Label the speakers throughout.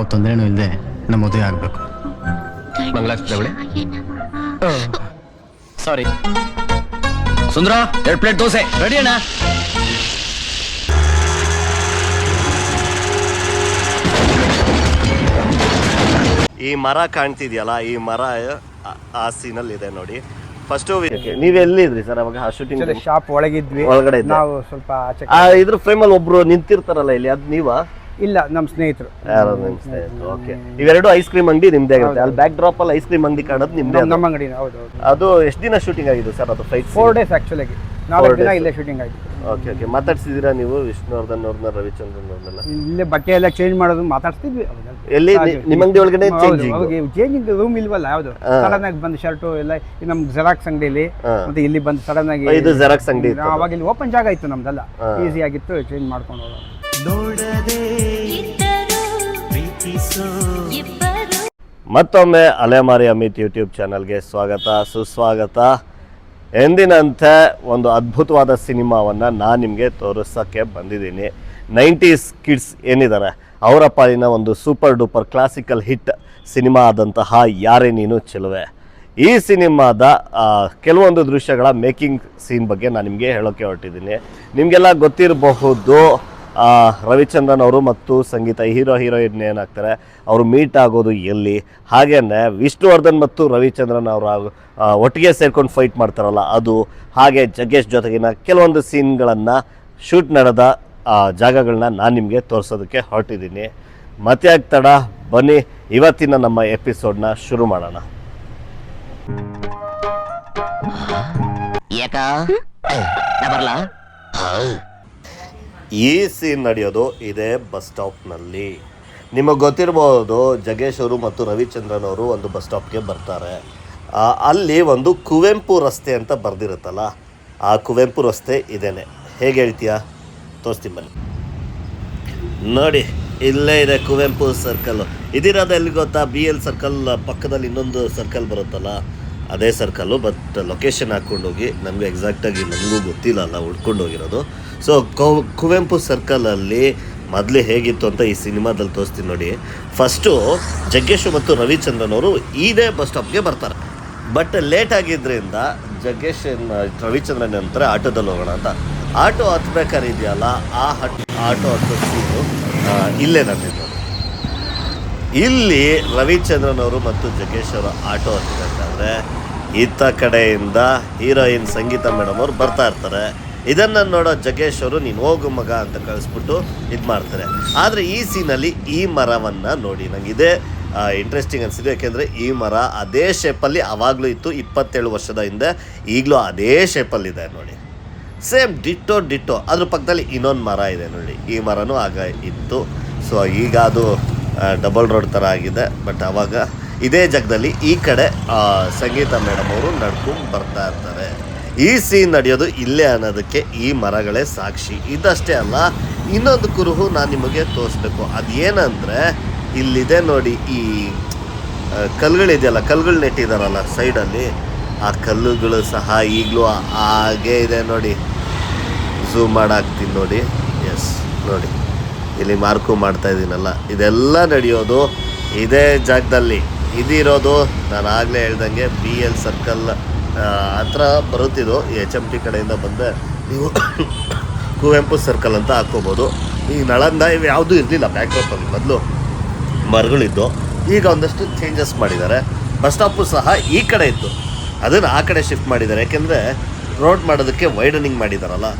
Speaker 1: ಯಾವ ತೊಂದರೆನೂ ಇಲ್ಲದೆ ನಮ್ಮ ಮದುವೆ ಆಗಬೇಕು. ಸಾರಿ
Speaker 2: ಸುಂದರ ಎರಡು ಪ್ಲೇಟ್ ದೋಸೆ. ರೆಡಿ ಅಣ್ಣ?
Speaker 3: ಈ ಮರ ಕಾಣ್ತಿದ್ಯಲ್ಲ ಈ ಮರ ಆ- ಆ ಸೀನಲ್ಲಿ ಇದೆ ನೋಡಿ. ಫಸ್ಟ್ ನೀವ್ ಎಲ್ಲಿದ್ರಿ ಸರ್? ಅವಾಗ ಶೂಟಿಂಗ್
Speaker 4: ಶಾಪ್ ಒಳಗಿದ್ವಿ.
Speaker 3: ಒಳಗಡೆ ಇದ್ದೆ.
Speaker 4: ನಾವು ಸ್ವಲ್ಪ ಆಚೆ
Speaker 3: ಆ ಇದ್ರ ಫ್ರೇಮ್ ಅಲ್ಲಿ ಒಬ್ರು ನಿಂತಿರ್ತಾರಲ್ಲ ಇಲ್ಲಿ ಅದ್ ನೀವಾ?
Speaker 4: ಇಲ್ಲ ನಮ್ಮ ಸ್ನೇಹಿತರು.
Speaker 3: ಯಾರೋ ಓಕೆ ಇವೆರಡು ಐಸ್ ಕ್ರೀಮ್ ಅಂಗಡಿ ನಿಮ್ದೇ ಆಗುತ್ತೆ ಅಲ್ಲಿ ಬ್ಯಾಕ್ ಡ್ರಾಪ್ ಅಲ್ಲಿ ಐಸ್ ಕ್ರೀಮ್ ಅಂಗಡಿ ಕಾಣೋದು ನಿಮ್ದೇ
Speaker 4: ನಮ್ಮ ಅಂಗಡಿ ಹೌದು ಹೌದು.
Speaker 3: ಅದು ಎಷ್ಟು ದಿನ ಶೂಟಿಂಗ್ ಆಗಿದೆ ಸರ್ ಅದು ಫೈಟ್
Speaker 4: ಫೋರ್ ಡೇಸ್ ಆಕ್ಚುಲಾಗಿ ನಾಲ್ಕು ದಿನ. ಇಲ್ಲೇ ಶೂಟಿಂಗ್ ಆಗಿದೆ.
Speaker 3: ಓಕೆ ಓಕೆ ಮಾತಾಡ್ಸಿದ್ದೀರಾ ನೀವು ವಿಷ್ಣುವರ್ಧನ್ ಅವ್ರನ್ನ ರವಿಚಂದ್ರನ್ ಅವ್ರನ್ನೆಲ್ಲ?
Speaker 4: ಇಲ್ಲೇ ಬಟ್ಟೆ ಎಲ್ಲ ಚೇಂಜ್ ಮಾಡೋದು ಮಾತಾಡ್ತಿದ್ವಿ.
Speaker 3: ಎಲ್ಲಿ ನಿಮ್ಮ ಅಂಗಡಿ ಒಳಗಡೆ
Speaker 4: ಚೇಂಜಿಂಗ್? ಚೇಂಜಿಂಗ್ ರೂಮ್ ಇಲ್ವಲ್ಲ ಯಾವುದು. ಸಡನ್ ಆಗಿ ಬಂದು ಶರ್ಟು ಎಲ್ಲ ನಮ್ಮ ನಮ್ ಜೆರಾಕ್ಸ್ ಅಂಗಡಿಲಿ ಮತ್ತೆ ಇಲ್ಲಿ ಬಂದು ಸಡನ್ ಆಗಿ
Speaker 3: ಇದು ಜೆರಾಕ್ಸ್ ಅಂಗಡಿ
Speaker 4: ಅವಾಗ ಇಲ್ಲಿ ಓಪನ್ ಜಾಗ ಇತ್ತು ನಮ್ದೆಲ್ಲ. ಈಸಿ ಆಗಿತ್ತು ಚೇಂಜ್ ಮಾಡ್ಕೊಂಡು ಹೋಗೋದು.
Speaker 3: ಮತ್ತೊಮ್ಮೆ ಅಲೆಮಾರಿ ಅಮಿತ್ ಯೂಟ್ಯೂಬ್ ಚಾನಲ್ಗೆ ಸ್ವಾಗತ ಸುಸ್ವಾಗತ. ಎಂದಿನಂತೆ ಒಂದು ಅದ್ಭುತವಾದ ಸಿನಿಮಾವನ್ನು ನಾನು ನಿಮಗೆ ತೋರಿಸೋಕ್ಕೆ ಬಂದಿದ್ದೀನಿ. ನೈಂಟೀಸ್ ಕಿಡ್ಸ್ ಏನಿದ್ದಾರೆ ಅವರ ಪಾಲಿನ ಒಂದು super duper classical hit cinema ಆದಂತಹ ಯಾರೇ ನೀನು ಚೆಲುವೆ. ಈ ಸಿನಿಮಾದ ಕೆಲವೊಂದು ದೃಶ್ಯಗಳ ಮೇಕಿಂಗ್ ಸೀನ್ ಬಗ್ಗೆ ನಾನು ನಿಮಗೆ ಹೇಳೋಕ್ಕೆ ಹೊರಟಿದ್ದೀನಿ. ನಿಮಗೆಲ್ಲ ಗೊತ್ತಿರಬಹುದು ರವಿಚಂದ್ರನ್ ಅವರು ಮತ್ತು ಸಂಗೀತ ಹೀರೋ ಹೀರೋಯಿನ್ ಏನಾಗ್ತಾರೆ ಅವರು ಮೀಟ್ ಆಗೋದು ಎಲ್ಲಿ? ಹಾಗೇನೆ ವಿಷ್ಣುವರ್ಧನ್ ಮತ್ತು ರವಿಚಂದ್ರನ್ ಅವರು ಒಟ್ಟಿಗೆ ಸೇರ್ಕೊಂಡು ಫೈಟ್ ಮಾಡ್ತಾರಲ್ಲ ಅದು ಹಾಗೆ ಜಗ್ಗೇಶ್ ಜೊತೆಗಿನ ಕೆಲವೊಂದು ಸೀನ್ಗಳನ್ನು ಶೂಟ್ ನಡೆದ ಆ, ಜಾಗಗಳನ್ನ ನಾನು ನಿಮಗೆ ತೋರಿಸೋದಕ್ಕೆ ಹೊರಟಿದ್ದೀನಿ. ಮತ್ತೆ ಆಗ್ತಡ ಬನ್ನಿ ಇವತ್ತಿನ ನಮ್ಮ ಎಪಿಸೋಡ್ನ ಶುರು ಮಾಡೋಣ.
Speaker 2: ಯಾಕ
Speaker 3: ಈ ಸೀನ್ ನಡೆಯೋದು ಇದೇ ಬಸ್ ಸ್ಟಾಪ್ನಲ್ಲಿ. ನಿಮಗೆ ಗೊತ್ತಿರ್ಬೋದು ಜಗೇಶ್ ಅವರು ಮತ್ತು ರವಿಚಂದ್ರನ್ ಅವರು ಒಂದು ಬಸ್ ಸ್ಟಾಪ್ಗೆ ಬರ್ತಾರೆ. ಅಲ್ಲಿ ಒಂದು ಕುವೆಂಪು ರಸ್ತೆ ಅಂತ ಬರೆದಿರುತ್ತಲ್ಲ, ಆ ಕುವೆಂಪು ರಸ್ತೆ ಇದೇನೆ. ಹೇಗೆ ಹೇಳ್ತೀಯಾ? ತೋರಿಸ್ತೀನಿ ಬನ್ನಿ. ನೋಡಿ, ಇಲ್ಲೇ ಇದೆ ಕುವೆಂಪು ಸರ್ಕಲ್. ಇದಿರೋದು ಎಲ್ಲಿ ಗೊತ್ತಾ? ಬಿ ಎಲ್ ಸರ್ಕಲ್ ಪಕ್ಕದಲ್ಲಿ ಇನ್ನೊಂದು ಸರ್ಕಲ್ ಬರುತ್ತಲ್ಲ. ಅದೇ ಸರ್ಕಲ್ಲು ಬಟ್ ಲೊಕೇಶನ್ ಹಾಕ್ಕೊಂಡೋಗಿ ನಮಗೆ ಎಕ್ಸಾಕ್ಟಾಗಿ ನನಗೂ ಗೊತ್ತಿಲ್ಲ ಅಲ್ಲ ಹುಡ್ಕೊಂಡೋಗಿರೋದು ಸೊ ಕುವೆಂಪು ಸರ್ಕಲಲ್ಲಿ ಮೊದಲೇ ಹೇಗಿತ್ತು ಅಂತ ಈ ಸಿನಿಮಾದಲ್ಲಿ ತೋರಿಸ್ತೀನಿ ನೋಡಿ. ಫಸ್ಟು ಜಗ್ಗೇಶ್ ಮತ್ತು ರವಿಚಂದ್ರನ್ ಅವರು ಇದೇ ಬಸ್ ಸ್ಟಾಪ್ಗೆ ಬರ್ತಾರೆ. ಬಟ್ ಲೇಟ್ ಆಗಿದ್ದರಿಂದ ಜಗ್ಗೇಶ್ ರವಿಚಂದ್ರನ್ ಅಂತಾರೆ, ಆಟೋದಲ್ಲಿ ಹೋಗೋಣ ಅಂತ. ಆಟೋ ಹತ್ಬೇಕಾದ್ರೆ ಇದೆಯಲ್ಲ, ಆ ಹಟ್, ಆಟೋ ಹತ್ತೋ ಸೀಟು ಇಲ್ಲೇ ನಂದಿದ್ದು ಇಲ್ಲಿ ರವಿಚಂದ್ರನ್ ಅವರು ಮತ್ತು ಜಗ್ಗೇಶ್ ಅವರು ಆಟೋ ಹತ್ತಬೇಕಾದ್ರೆ ಇತ್ತ ಕಡೆಯಿಂದ ಹೀರೋಯಿನ್ ಸಂಗೀತ ಮೇಡಮ್ ಅವರು ಬರ್ತಾ ಇರ್ತಾರೆ. ಇದನ್ನು ನೋಡೋ ಜಗೇಶ್ ಅವರು, ನೀನು ಹೋಗು ಮಗ ಅಂತ ಕಳಿಸ್ಬಿಟ್ಟು ಇದು ಮಾಡ್ತಾರೆ. ಆದರೆ ಈ ಸೀನಲ್ಲಿ ಈ ಮರವನ್ನು ನೋಡಿ ನಂಗೆ ಇದೇ ಇಂಟ್ರೆಸ್ಟಿಂಗ್ ಅನಿಸಿದೆ. ಯಾಕೆಂದರೆ ಈ ಮರ ಅದೇ ಶೇಪಲ್ಲಿ ಆವಾಗಲೂ ಇತ್ತು, ಇಪ್ಪತ್ತೇಳು ವರ್ಷದ ಹಿಂದೆ. ಈಗಲೂ ಅದೇ ಶೇಪಲ್ಲಿದೆ ನೋಡಿ. ಸೇಮ್ ಡಿಟ್ಟೋ ಡಿಟ್ಟೋ, ಅದ್ರ ಪಕ್ಕದಲ್ಲಿ ಇನ್ನೊಂದು ಮರ ಇದೆ ನೋಡಿ. ಈ ಮರನೂ ಆಗ ಇತ್ತು. ಸೊ ಈಗ ಅದು ಡಬಲ್ ರೋಡ್ ಥರ ಆಗಿದೆ. ಬಟ್ ಅವಾಗ ಇದೇ ಜಾಗದಲ್ಲಿ ಈ ಕಡೆ ಸಂಗೀತ ಮೇಡಮ್ ಅವರು ನಡ್ಕೊಂಡು ಬರ್ತಾ ಇರ್ತಾರೆ. ಈ ಸೀನ್ ನಡೆಯೋದು ಇಲ್ಲೇ ಅನ್ನೋದಕ್ಕೆ ಈ ಮರಗಳೇ ಸಾಕ್ಷಿ. ಇದಷ್ಟೇ ಅಲ್ಲ, ಇನ್ನೊಂದು ಕುರುಹು ನಾನು ನಿಮಗೆ ತೋರಿಸ್ಬೇಕು. ಅದೇನಂದರೆ, ಇಲ್ಲಿದೆ ನೋಡಿ ಈ ಕಲ್ಲುಗಳಿದೆಯಲ್ಲ, ಕಲ್ಲುಗಳು ನೆಟ್ಟಿದಾರಲ್ಲ ಸೈಡಲ್ಲಿ, ಆ ಕಲ್ಲುಗಳು ಸಹ ಈಗಲೂ ಹಾಗೇ ಇದೆ ನೋಡಿ. ಝೂಮ್ ಮಾಡಾಕ್ತೀನಿ ನೋಡಿ. ಎಸ್ ನೋಡಿ. ಇಲ್ಲಿ ಮಾರ್ಕು ಮಾಡ್ತಾ ಇದ್ದೀನಲ್ಲ. ಇದೆಲ್ಲ ನಡೆಯೋದು ಇದೇ ಜಾಗದಲ್ಲಿ. ಇದಿರೋದು ನಾನು ಆಗಲೇ ಹೇಳ್ದಂಗೆ ಬಿ ಎಲ್ ಸರ್ಕಲ್ ಹತ್ರ ಬರುತ್ತಿದ್ದು ಎಚ್ ಎಂ ಟಿ ಕಡೆಯಿಂದ ಬಂದರೆ ನೀವು ಕುವೆಂಪು ಸರ್ಕಲ್ ಅಂತ ಹಾಕ್ಕೋಬೋದು. ಈ ನಳಂದ ಇವು ಯಾವುದೂ ಇರಲಿಲ್ಲ ಬ್ಯಾಕ್ಡ್ರಾಪಲ್ಲಿ ಮೊದಲು ಮರಗಳಿದ್ದು. ಈಗ ಒಂದಷ್ಟು ಚೇಂಜಸ್ ಮಾಡಿದ್ದಾರೆ. ಬಸ್ ಸ್ಟಾಪು ಸಹ ಈ ಕಡೆ ಇತ್ತು. ಅದನ್ನು ಆ ಕಡೆ ಶಿಫ್ಟ್ ಮಾಡಿದ್ದಾರೆ. ಯಾಕೆಂದರೆ ರೋಡ್ ಮಾಡೋದಕ್ಕೆ ವೈಡನಿಂಗ್ ಮಾಡಿದಾರಲ್ಲ.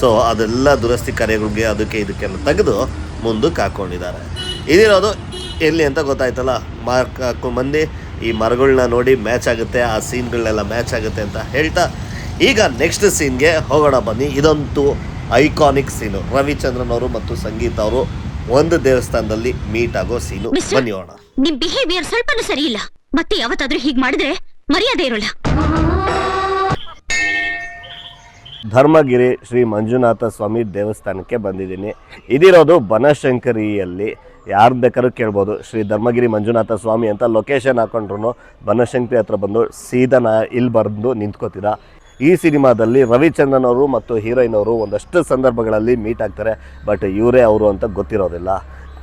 Speaker 3: ಸೊ ಅದೆಲ್ಲ ದುರಸ್ತಿ ಕಾರ್ಯಗಳಿಗೆ ಅದಕ್ಕೆ ಇದಕ್ಕೆಲ್ಲ ತೆಗೆದು ಮುಂದಕ್ಕೆ ಹಾಕ್ಕೊಂಡಿದ್ದಾರೆ ಇದಿರೋದು ಎಲ್ಲಿ ಅಂತ ಗೊತ್ತಾಯ್ತಲ್ಲ? ಮಾರ್ಕ್ ಹಾಕೊಂಡು ಈ ಮರಗಳನ್ನ ನೋಡಿ ಮ್ಯಾಚ್ ಆಗುತ್ತೆ ಆ ಸೀನ್ಗಳನ್ನೆಲ್ಲ ಮ್ಯಾಚ್ ಆಗುತ್ತೆ ಅಂತ ಹೇಳ್ತಾ ಈಗ ನೆಕ್ಸ್ಟ್ ಸೀನ್ಗೆ ಹೋಗೋಣ ಬನ್ನಿ. ಇದಂತೂ ಐಕಾನಿಕ್ ಸೀನು ರವಿಚಂದ್ರನ್ ಅವರು ಮತ್ತು ಸಂಗೀತ ಅವರು ಒಂದು ದೇವಸ್ಥಾನದಲ್ಲಿ ಮೀಟ್ ಆಗೋ ಸೀನು? ಬನ್ನಿ ಹೋಗೋಣ.
Speaker 5: ನಿಮ್ ಬಿಹೇವಿಯರ್ ಸ್ವಲ್ಪ ಸರಿ ಇಲ್ಲ ಮತ್ತೆ ಯಾವತ್ತಾದ್ರೂ ಹೀಗ್ ಮಾಡಿದ್ರೆ ಮರ್ಯಾದೆ ಇರೋಲ್ಲ.
Speaker 3: ಧರ್ಮಗಿರಿ ಶ್ರೀ ಮಂಜುನಾಥ ಸ್ವಾಮಿ ದೇವಸ್ಥಾನಕ್ಕೆ ಬಂದಿದ್ದೀನಿ. ಇದಿರೋದು ಬನಶಂಕರಿಯಲ್ಲಿ. ಯಾರು ಬೇಕಾದ್ರೂ ಕೇಳ್ಬೋದು, ಶ್ರೀ ಧರ್ಮಗಿರಿ ಮಂಜುನಾಥ ಸ್ವಾಮಿ ಅಂತ ಲೊಕೇಶನ್ ಹಾಕೊಂಡ್ರು ಬನಶಂಕರಿ ಹತ್ರ ಬಂದು ಸೀದಾ ಇಲ್ಲಿ ಬಂದು ನಿಂತ್ಕೋತೀರಾ? ಈ ಸಿನಿಮಾದಲ್ಲಿ ರವಿಚಂದ್ರನ್ ಅವರು ಮತ್ತು ಹೀರೋಯಿನ್ ಅವರು ಒಂದಷ್ಟು ಸಂದರ್ಭಗಳಲ್ಲಿ ಮೀಟ್ ಆಗ್ತಾರೆ ಬಟ್ ಇವರೇ ಅವರು ಅಂತ ಗೊತ್ತಿರೋದಿಲ್ಲ.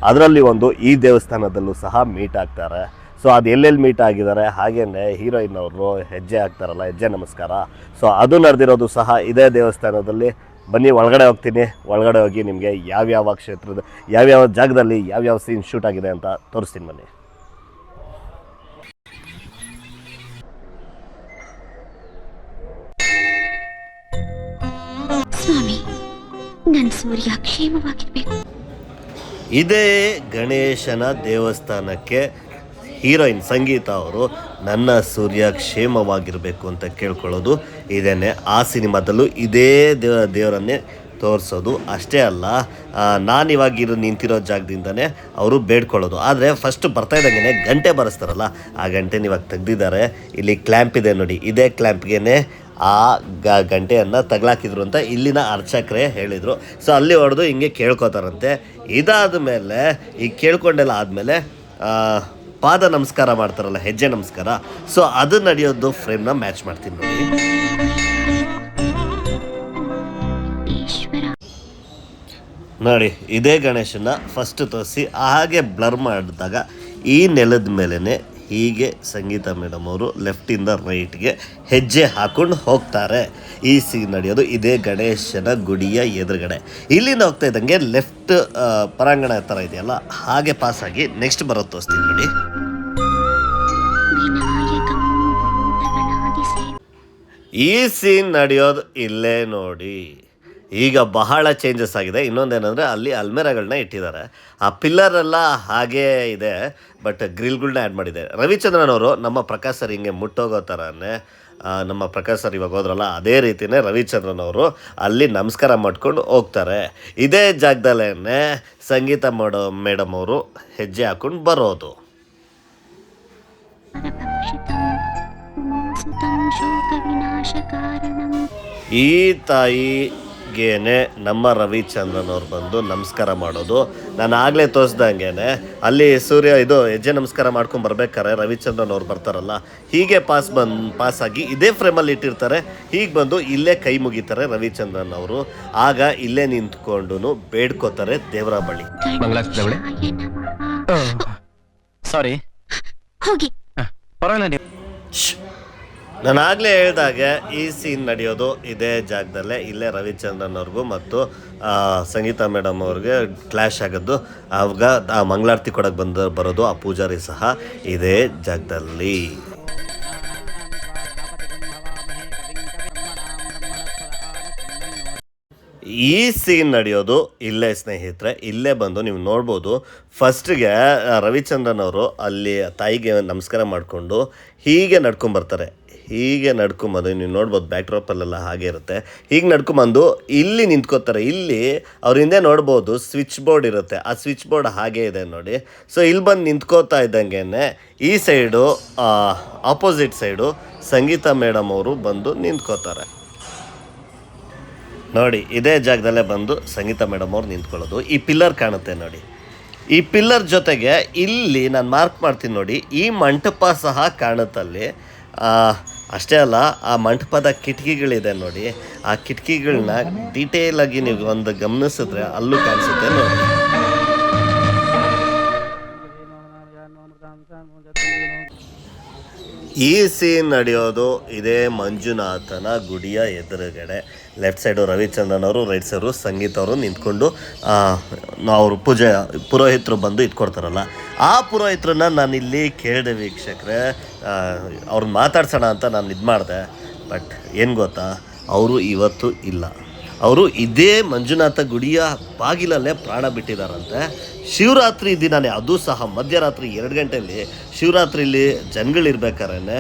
Speaker 3: ಅದರಲ್ಲಿ ಒಂದು ಈ ದೇವಸ್ಥಾನದಲ್ಲೂ ಸಹ ಮೀಟ್ ಆಗ್ತಾರೆ. ಸೊ ಅದು ಎಲ್ಲೆಲ್ಲಿ ಮೀಟ್ ಆಗಿದ್ದಾರೆ? ಹಾಗೇನೆ ಹೀರೋಯಿನ್ ಅವರು ಹೆಜ್ಜೆ ಹಾಕ್ತಾರಲ್ಲ ಹೆಜ್ಜೆ ನಮಸ್ಕಾರ. ಸೊ ಅದು ನಡೆದಿರೋದು ಸಹ ಇದೇ ದೇವಸ್ಥಾನದಲ್ಲಿ. ಬನ್ನಿ ಒಳಗಡೆ ಹೋಗ್ತೀನಿ. ಒಳಗಡೆ ಹೋಗಿ ನಿಮಗೆ ಯಾವ್ಯಾವ ಕ್ಷೇತ್ರದ ಯಾವ್ಯಾವ ಜಾಗದಲ್ಲಿ ಯಾವ್ಯಾವ ಸೀನ್ ಶೂಟ್ ಆಗಿದೆ ಅಂತ ತೋರಿಸ್ತೀನಿ ಬನ್ನಿ.
Speaker 5: ಸ್ವಾಮಿ ನನ್ ಸೂರ್ಯ ಕ್ಷೇಮವಾಗಿರ್ಬೇಕು.
Speaker 3: ಇದೇ ಗಣೇಶನ ದೇವಸ್ಥಾನಕ್ಕೆ ಹೀರೋಯಿನ್ ಸಂಗೀತ ಅವರು ನನ್ನ ಸೂರ್ಯ ಕ್ಷೇಮವಾಗಿರಬೇಕು ಅಂತ ಕೇಳ್ಕೊಳ್ಳೋದು ಇದೇನೆ. ಆ ಸಿನಿಮಾದಲ್ಲೂ ಇದೇ ದೇವ, ದೇವರನ್ನೇ ತೋರಿಸೋದು. ಅಷ್ಟೇ ಅಲ್ಲ ನಾನಿವಾಗ ಇರೋ ನಿಂತಿರೋ ಜಾಗದಿಂದನೇ ಅವರು ಬೇಡ್ಕೊಳ್ಳೋದು. ಆದರೆ ಫಸ್ಟ್ ಬರ್ತಾ ಇದ್ದಂಗೆ ಗಂಟೆ ಬರೆಸ್ತಾರಲ್ಲ, ಆ ಗಂಟೆನ ಇವಾಗ ತೆಗ್ದಿದ್ದಾರೆ. ಇಲ್ಲಿ ಕ್ಲ್ಯಾಂಪ್ ಇದೆ ನೋಡಿ. ಇದೇ ಕ್ಲ್ಯಾಂಪ್ಗೆ ಆ ಗ, ಗಂಟೆಯನ್ನು ತಗ್ಲಾಕಿದ್ರು ಅಂತ ಇಲ್ಲಿನ ಅರ್ಚಕರೇ ಹೇಳಿದರು. ಸೊ ಅಲ್ಲಿ ಹೊಡೆದು ಹಿಂಗೆ ಕೇಳ್ಕೊತಾರಂತೆ. ಇದಾದ ಮೇಲೆ ಈಗ ಕೇಳ್ಕೊಂಡೆಲ್ಲ ಆದಮೇಲೆ ಪಾದ ನಮಸ್ಕಾರ ಮಾಡ್ತಾರಲ್ಲ, ಹೆಜ್ಜೆ ನಮಸ್ಕಾರ. ಸೊ ಅದು ನಡೆಯೋದು ಫ್ರೇಮ್ನ ಮ್ಯಾಚ್ ಮಾಡ್ತೀನಿ ನೋಡಿ. ನೋಡಿ, ಇದೇ ಗಣೇಶನ ಫಸ್ಟ್ ತೋರಿಸಿ, ಹಾಗೆ ಬ್ಲರ್ ಮಾಡಿದಾಗ ಈ ನೆಲದ ಮೇಲೇ ಹೀಗೆ ಸಂಗೀತ ಮೇಡಮ್ ಅವರು ಲೆಫ್ಟಿಂದ ರೈಟ್ಗೆ ಹೆಜ್ಜೆ ಹಾಕೊಂಡು ಹೋಗ್ತಾರೆ. ಈ ಸೀನ್ ನಡೆಯೋದು ಇದೇ ಗಣೇಶನ ಗುಡಿಯ ಎದುರುಗಡೆ. ಇಲ್ಲಿಂದ ಹೋಗ್ತಾ ಇದ್ದಂಗೆ ಲೆಫ್ಟ್ ಪರಾಂಗಣ ಥರ ಇದೆಯಲ್ಲ, ಹಾಗೆ ಪಾಸ್ ಆಗಿ ನೆಕ್ಸ್ಟ್ ಬರೋದು ತೋರಿಸ್ತೀನಿ ನೋಡಿ. ಈ ಸೀನ್ ನಡೆಯೋದು ಇಲ್ಲೇ ನೋಡಿ. ಈಗ ಬಹಳ ಚೇಂಜಸ್ ಆಗಿದೆ. ಇನ್ನೊಂದೇನೆಂದರೆ ಅಲ್ಲಿ ಅಲ್ಮೇರಗಳನ್ನ ಇಟ್ಟಿದ್ದಾರೆ. ಆ ಪಿಲ್ಲರ್ ಎಲ್ಲ ಹಾಗೇ ಇದೆ ಬಟ್ ಗ್ರಿಲ್ಗಳನ್ನ ಆ್ಯಡ್ ಮಾಡಿದೆ ರವಿಚಂದ್ರನ್ ಅವರು ನಮ್ಮ ಪ್ರಕಾಶ್ ಸರ್ ಹಿಂಗೆ ಮುಟ್ಟೋಗೋ ಥರನೇ ನಮ್ಮ ಪ್ರಕಾಶ್ ಸರ್ ಇವಾಗ ಹೋದ್ರಲ್ಲ, ಅದೇ ರೀತಿಯೇ ರವಿಚಂದ್ರನ್ ಅವರು ಅಲ್ಲಿ ನಮಸ್ಕಾರ ಮಾಡ್ಕೊಂಡು ಹೋಗ್ತಾರೆ. ಇದೇ ಜಾಗದಲ್ಲೇ ಸಂಗೀತ ಮಾಡೋ ಮೇಡಮ್ ಅವರು ಹೆಜ್ಜೆ ಹಾಕೊಂಡು ಬರೋದು. ಈ ತಾಯಿಗೇನೆ ನಮ್ಮ ರವಿಚಂದ್ರನ್ ಅವ್ರು ಬಂದು ನಮಸ್ಕಾರ ಮಾಡೋದು. ನಾನು ಆಗಲೇ ತೋರಿಸ್ದಂಗೆ ಅಲ್ಲಿ ಸೂರ್ಯ ಇದು ಹೆಜ್ಜೆ ನಮಸ್ಕಾರ ಮಾಡ್ಕೊಂಡು ಬರ್ಬೇಕಾರೆ ರವಿಚಂದ್ರನ್ ಅವ್ರು ಬರ್ತಾರಲ್ಲ ಹೀಗೆ ಪಾಸ್ ಬಂದು ಪಾಸ್ ಆಗಿ ಇದೇ ಫ್ರೇಮಲ್ಲಿ ಇಟ್ಟಿರ್ತಾರೆ. ಹೀಗೆ ಬಂದು ಇಲ್ಲೇ ಕೈ ಮುಗಿತಾರೆ ರವಿಚಂದ್ರನ್ ಅವರು ಆಗ ಇಲ್ಲೇ ನಿಂತ್ಕೊಂಡು ಬೇಡ್ಕೋತಾರೆ ದೇವರ ಬಳಿ
Speaker 1: ಸಾರಿ
Speaker 5: ಹೋಗಿ.
Speaker 1: ಪರವಾಗಿಲ್ಲ ನೀವು.
Speaker 3: ನಾನು ಆಗಲೇ ಹೇಳಿದಾಗೆ ಈ ಸೀನ್ ನಡೆಯೋದು ಇದೇ ಜಾಗದಲ್ಲೇ ಇಲ್ಲೇ ರವಿಚಂದ್ರನ್ ಅವ್ರಿಗೂ ಮತ್ತು ಸಂಗೀತಾ ಮೇಡಮ್ ಅವ್ರಿಗೆ ಕ್ಲಾಶ್ ಆಗೋದು ಆವಾಗ, ಆ, ಮಂಗಳಾರತಿ ಕೊಡಕ್ಕೆ ಬಂದ, ಬರೋದು ಆ ಪೂಜಾರಿ ಸಹ ಇದೇ ಜಾಗದಲ್ಲಿ. ಈ ಸೀನ್ ನಡೆಯೋದು ಇಲ್ಲೇ ಸ್ನೇಹಿತರೆ, ಇಲ್ಲೇ ಬಂದು ನೀವು ನೋಡ್ಬೋದು. ಫಸ್ಟಿಗೆ ರವಿಚಂದ್ರನ್ ಅವರು ಅಲ್ಲಿ ತಾಯಿಗೆ ನಮಸ್ಕಾರ ಮಾಡಿಕೊಂಡು ಹೀಗೆ ನಡ್ಕೊಂಬರ್ತಾರೆ. ಹೀಗೆ ನಡ್ಕೊಂಬಂದು, ನೀವು ನೋಡ್ಬೋದು ಬ್ಯಾಕ್ ಡ್ರಾಪಲ್ಲೆಲ್ಲ ಹಾಗೆ ಇರುತ್ತೆ. ಹೀಗೆ ನಡ್ಕೊಂಬಂದು, ಇಲ್ಲಿ ನಿಂತ್ಕೋತಾರೆ. ಇಲ್ಲಿ ಅವ್ರ ಹಿಂದೆ ನೋಡ್ಬೋದು ಸ್ವಿಚ್ ಬೋರ್ಡ್ ಇರುತ್ತೆ. ಆ ಸ್ವಿಚ್ ಬೋರ್ಡ್ ಹಾಗೆ ಇದೆ ನೋಡಿ. ಸೊ ಇಲ್ಲಿ ಬಂದು ನಿಂತ್ಕೋತಾ ಇದ್ದಂಗೆ ಈ side opposite side Sangeetha madam ಅವರು ಬಂದು ನಿಂತ್ಕೋತಾರೆ. ನೋಡಿ, ಇದೇ ಜಾಗದಲ್ಲೇ ಬಂದು ಸಂಗೀತ ಮೇಡಮ್ ಅವ್ರು ನಿಂತ್ಕೊಳ್ಳೋದು. ಈ ಪಿಲ್ಲರ್ ಕಾಣುತ್ತೆ ನೋಡಿ. ಈ ಪಿಲ್ಲರ್ ಜೊತೆಗೆ ಇಲ್ಲಿ ನಾನು ಮಾರ್ಕ್ ಮಾಡ್ತೀನಿ ನೋಡಿ, ಈ ಮಂಟಪ ಸಹ ಕಾಣುತ್ತಲ್ಲಿ ಅಷ್ಟೇ ಅಲ್ಲ, ಆ ಮಂಟಪದ ಕಿಟಕಿಗಳಿದೆ ನೋಡಿ. ಆ ಕಿಟಕಿಗಳನ್ನ ಡೀಟೇಲ್ ಆಗಿ ನೀವು ಒಂದು ಗಮನಿಸಿದ್ರೆ ಅಲ್ಲೂ ಕಾಣಿಸುತ್ತೆ, ನೋಡಿ. ಈ ಸೀನ್ ನಡೆಯೋದು ಇದೇ ಮಂಜುನಾಥನ ಗುಡಿಯ ಎದುರುಗಡೆ. ಲೆಫ್ಟ್ ಸೈಡು ರವಿಚಂದ್ರನ್ ಅವರು ರೈಟ್ ಸೈಡು ಸಂಗೀತ ಅವರು ನಿಂತ್ಕೊಂಡು ಅವರು ಪೂಜೆ, ಪುರೋಹಿತರು ಬಂದು ಇಟ್ಕೊಡ್ತಾರಲ್ಲ. ಆ ಪುರೋಹಿತರನ್ನ ನಾನು ಇಲ್ಲಿ ಕೇಳಿದೆ ವೀಕ್ಷಕರೇ ಅವ್ರನ್ನ ಮಾತಾಡ್ಸೋಣ ಅಂತ ನಾನು ಇದು ಮಾಡಿದೆ ಬಟ್ ಏನು ಗೊತ್ತಾ, ಅವರು ಇವತ್ತು ಇಲ್ಲ. ಅವರು ಇದೇ ಮಂಜುನಾಥ ಗುಡಿಯ ಬಾಗಿಲಲ್ಲೇ ಪ್ರಾಣ ಬಿಟ್ಟಿದ್ದಾರಂತೆ ಶಿವರಾತ್ರಿ ದಿನನೇ, ಅದು ಸಹ ಮಧ್ಯರಾತ್ರಿ ಎರಡು ಗಂಟೆಯಲ್ಲಿ ಶಿವರಾತ್ರಿಲಿ ಜನಗಳಿರ್ಬೇಕಾದ್ರೆ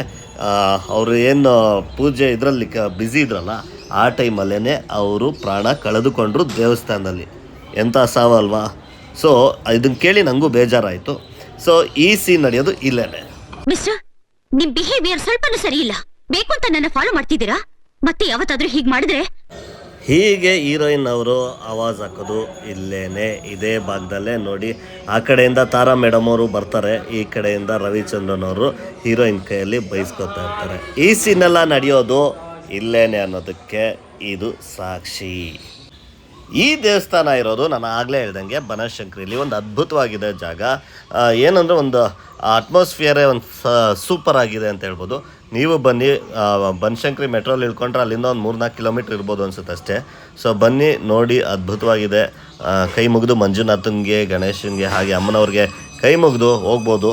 Speaker 3: ಅವರು ಏನು ಪೂಜೆ ಇದರಲ್ಲಿ ಕ ಬ್ಯುಸಿ ಇದ್ರಲ್ಲ, ಆ ಟೈಮಲ್ಲೇ ಅವರು ಪ್ರಾಣ ಕಳೆದುಕೊಂಡ್ರು ದೇವಸ್ಥಾನದಲ್ಲಿ. ಎಂಥ ಸಾವಲ್ವಾ? ಸೊ ಇದನ್ನು ಕೇಳಿ ನನಗೂ ಬೇಜಾರಾಯಿತು. ಸೊ ಈ ಸೀನ್ ನಡೆಯೋದು ಇಲ್ಲೇ
Speaker 5: ಮಿಸ್ಟರ್ ನಿಮ್ ಬಿಹೇವಿಯರ್ ಸ್ವಲ್ಪನೂ ಸರಿ ಇಲ್ಲ ಬೇಕು ಅಂತ ನನ್ನ ಫಾಲೋ ಮಾಡ್ತಿದ್ದೀರಾ? ಮತ್ತೆ ಯಾವತ್ತಾದ್ರೂ ಹೀಗೆ ಮಾಡಿದ್ರೆ?
Speaker 3: ಹೀಗೆ ಹೀರೋಯಿನ್ ಅವರು ಆವಾಜ್ ಹಾಕೋದು ಇಲ್ಲೇನೆ. ಇದೇ ಭಾಗದಲ್ಲೇ ನೋಡಿ, ಆ ಕಡೆಯಿಂದ ತಾರಾ ಮೇಡಮ್ ಅವರು ಬರ್ತಾರೆ, ಈ ಕಡೆಯಿಂದ ರವಿಚಂದ್ರನ್ ಅವರು ಹೀರೋಯಿನ್ ಕೈಯಲ್ಲಿ ಬಯಸ್ಕೊತಾ ಇರ್ತಾರೆ. ಈ ಸೀನೆಲ್ಲ ನಡೆಯೋದು ಇಲ್ಲೇನೆ ಅನ್ನೋದಕ್ಕೆ ಇದು ಸಾಕ್ಷಿ. ಈ ದೇವಸ್ಥಾನ ಇರೋದು ನಾನು ಆಗಲೇ ಹೇಳ್ದಂಗೆ ಬನಶಂಕರಿಲಿ ಒಂದು ಅದ್ಭುತವಾಗಿದೆ ಜಾಗ. ಏನಂದರೆ ಒಂದು ಅಟ್ಮಾಸ್ಫಿಯರೇ ಒಂದು ಸೂಪರ್ ಆಗಿದೆ ಅಂತ ಹೇಳ್ಬೋದು. ನೀವು ಬನ್ನಿ ಬನಶಂಕರಿ ಮೆಟ್ರೋಲ್ ಇಳ್ಕೊಂಡ್ರೆ ಅಲ್ಲಿಂದ ಒಂದು ಮೂರ್ನಾಲ್ಕು ಕಿಲೋಮೀಟ್ರ್ ಇರ್ಬೋದು ಅನ್ಸುತ್ತೆ ಅಷ್ಟೇ. ಸೊ ಬನ್ನಿ, ನೋಡಿ, ಅದ್ಭುತವಾಗಿದೆ. ಕೈ ಮುಗಿದು ಮಂಜುನಾಥನ್ಗೆ, ಗಣೇಶನ್ಗೆ, ಹಾಗೆ ಅಮ್ಮನವ್ರಿಗೆ ಕೈ ಮುಗಿದು ಹೋಗ್ಬೋದು.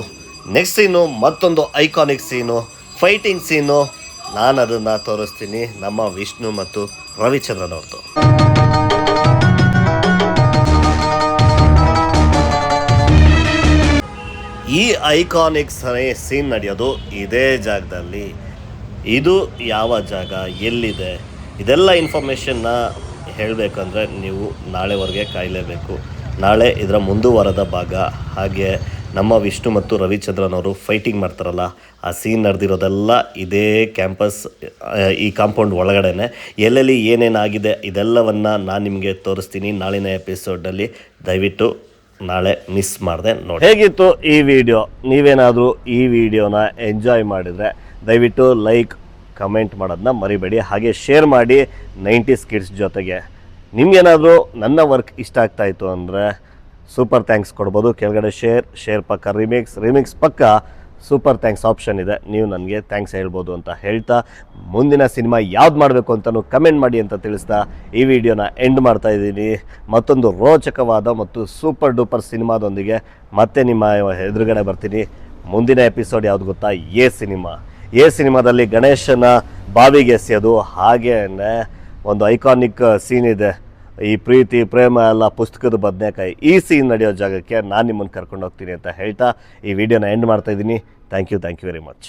Speaker 3: ನೆಕ್ಸ್ಟ್ ಸೀನು ಮತ್ತೊಂದು ಐಕಾನಿಕ್ ಸೀನು ಫೈಟಿಂಗ್ ಸೀನು ನಾನು ಅದನ್ನು ತೋರಿಸ್ತೀನಿ. ನಮ್ಮ ವಿಷ್ಣು ಮತ್ತು ರವಿಚಂದ್ರನ್ ಅವ್ರದ್ದು ಈ ಐಕಾನಿಕ್ ಸೀನ್ ನಡೆಯೋದು ಇದೇ ಜಾಗದಲ್ಲಿ. ಇದು ಯಾವ ಜಾಗ? ಎಲ್ಲಿದೆ? ಇದೆಲ್ಲ ಇನ್ಫಾರ್ಮೇಷನ್ನ ಹೇಳಬೇಕಂದ್ರೆ ನೀವು ನಾಳೆವರೆಗೆ ಕಾಯಲೇಬೇಕು. ನಾಳೆ ಇದರ ಮುಂದುವರೆದ ಭಾಗ. ಹಾಗೆ ನಮ್ಮ ವಿಷ್ಣು ಮತ್ತು ರವಿಚಂದ್ರನ್ ಅವರು ಫೈಟಿಂಗ್ ಮಾಡ್ತಾರಲ್ಲ, ಆ ಸೀನ್ ನಡೆದಿರೋದೆಲ್ಲ ಇದೇ ಕ್ಯಾಂಪಸ್ ಈ ಕಾಂಪೌಂಡ್ ಒಳಗಡೆನೆ. ಎಲ್ಲೆಲ್ಲಿ ಏನೇನಾಗಿದೆ ಇದೆಲ್ಲವನ್ನು ನಾನು ನಿಮಗೆ ತೋರಿಸ್ತೀನಿ ನಾಳಿನ ಎಪಿಸೋಡಲ್ಲಿ ದಯವಿಟ್ಟು ನಾಳೆ ಮಿಸ್ ಮಾಡಿದೆ ನೋಡಿ. ಹೇಗಿತ್ತು ಈ ವಿಡಿಯೋ ನೀವೇನಾದರೂ ಈ ವಿಡಿಯೋನ ಎಂಜಾಯ್ ಮಾಡಿದರೆ ದಯವಿಟ್ಟು ಲೈಕ್ ಕಮೆಂಟ್ ಮಾಡೋದನ್ನ ಮರಿಬೇಡಿ. ಹಾಗೆ ಶೇರ್ ಮಾಡಿ ನೈಂಟೀಸ್ ಕಿಡ್ಸ್ ಜೊತೆಗೆ. ನಿಮಗೇನಾದರೂ ನನ್ನ ವರ್ಕ್ ಇಷ್ಟ ಆಗ್ತಾಯಿತ್ತು ಅಂದರೆ ಸೂಪರ್ ಥ್ಯಾಂಕ್ಸ್ ಕೊಡ್ಬೋದು. ಕೆಳಗಡೆ ಶೇರ್ ಶೇರ್ ಪಕ್ಕ ರಿಮಿಕ್ಸ್ ರಿಮಿಕ್ಸ್ ಪಕ್ಕ ಸೂಪರ್ ಥ್ಯಾಂಕ್ಸ್ ಆಪ್ಷನ್ ಇದೆ. ನೀವು ನನಗೆ ಥ್ಯಾಂಕ್ಸ್ ಹೇಳ್ಬೋದು ಅಂತ ಹೇಳ್ತಾ ಮುಂದಿನ ಸಿನಿಮಾ ಯಾವ್ದು ಮಾಡಬೇಕು ಅಂತಲೂ ಕಮೆಂಟ್ ಮಾಡಿ ಅಂತ ತಿಳಿಸ್ತಾ ಈ ವಿಡಿಯೋನ ಎಂಡ್ ಮಾಡ್ತಾ ಇದ್ದೀನಿ. ಮತ್ತೊಂದು ರೋಚಕವಾದ ಮತ್ತು ಸೂಪರ್ ಡೂಪರ್ ಸಿನಿಮಾದೊಂದಿಗೆ ಮತ್ತೆ ನಿಮ್ಮ ಎದುರುಗಡೆ ಬರ್ತೀನಿ. ಮುಂದಿನ ಎಪಿಸೋಡ್ ಯಾವ್ದು ಗೊತ್ತಾ? A cinema. ಎ ಸಿನಿಮಾದಲ್ಲಿ ಗಣೇಶನ ಬಾವಿಗೆ ಎಸೆಯೋದು. ಹಾಗೇ ಒಂದು ಐಕಾನಿಕ್ ಸೀನ್ ಇದೆ. ಈ ಪ್ರೀತಿ, ಪ್ರೇಮ ಎಲ್ಲ ಪುಸ್ತಕದ ಬದನೆಕಾಯಿ ಈ ಸೀನ್ ನಡೆಯೋ ಜಾಗಕ್ಕೆ ನಾನು ನಿಮ್ಮನ್ನು ಕರ್ಕೊಂಡು ಹೋಗ್ತೀನಿ ಅಂತ ಹೇಳ್ತಾ ಈ ವಿಡಿಯೋನ ಎಂಡ್ ಮಾಡ್ತಾ ಇದ್ದೀನಿ. Thank you thank you very much